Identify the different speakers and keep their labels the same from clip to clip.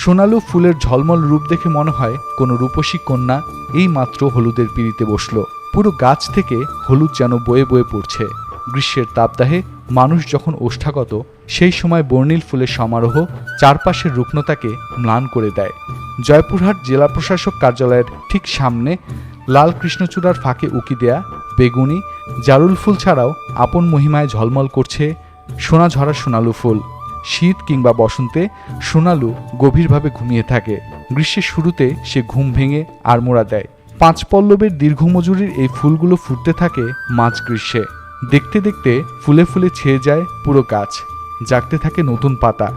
Speaker 1: সোনালু ফুলের ঝলমল রূপ দেখে মনে হয় কোনো রূপসী কন্যা এই মাত্র হলুদের পিড়িতে বসল। পুরো গাছ থেকে হলুদ যেন বয়ে বয়ে পড়ছে। গ্রীষ্মের তাপদাহে মানুষ যখন ওষ্ঠাগত, সেই সময় বর্ণিল ফুলের সমারোহ চারপাশের রুগ্নতাকে ম্লান করে দেয়। জয়পুরহাট জেলা প্রশাসক কার্যালয়ের ঠিক সামনে লাল কৃষ্ণচূড়ার ফাঁকে উকি দেয়া বেগুনি, জারুল ফুল ছাড়াও আপন মহিমায় ঝলমল করছে সোনা ঝরা সোনালু ফুল। শীত কিংবা বসন্তে সোনালু গভীরভাবে ঘুমিয়ে থাকে। গ্রীষ্মের শুরুতে সে ঘুম ভেঙে আড়মোড়া দেয়। পাঁচ পল্লবের দীর্ঘ মজুরির এই ফুলগুলো ফুটতে থাকে মাঝ গ্রীষ্মে। দেখতে দেখতে ফুলে ফুলে ছেয়ে যায় পুরো গাছ। জাগতে থাকে নতুন পাতা।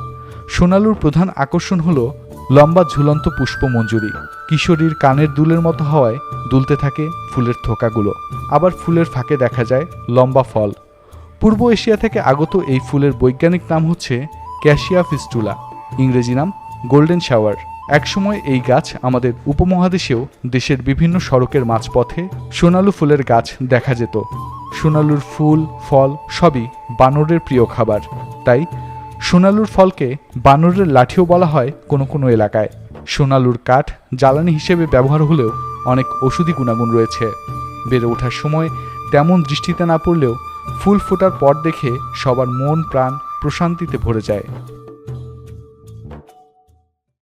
Speaker 1: সোনালুর প্রধান আকর্ষণ হলো লম্বা ঝুলন্ত পুষ্পমঞ্জুরি কিশোরীর কানের দুলের মতো হওয়ায় দুলতে থাকে ফুলের থোকাগুলো। আবার ফুলের ফাঁকে দেখা যায় লম্বা ফল। পূর্ব এশিয়া থেকে আগত এই ফুলের বৈজ্ঞানিক নাম হচ্ছে ক্যাশিয়া ফিস্টুলা। ইংরেজি নাম গোল্ডেন শাওয়ার। একসময় এই গাছ আমাদের উপমহাদেশেও দেশের বিভিন্ন সড়কের মাঝপথে সোনালু ফুলের গাছ দেখা যেত। সোনালুর ফুল, ফল সবই বানরের প্রিয় খাবার। তাই সোনালুর ফলকে বানরের লাঠিও বলা হয় কোনো কোনো এলাকায়। সোনালুর কাঠ জ্বালানি হিসেবে ব্যবহার হলেও অনেক ওষুধি গুণাগুণ রয়েছে। বেড়ে ওঠার সময় তেমন দৃষ্টিতে না পড়লেও ফুল ফোটার পর দেখে সবার মন প্রাণ প্রশান্তিতে ভরে যায়।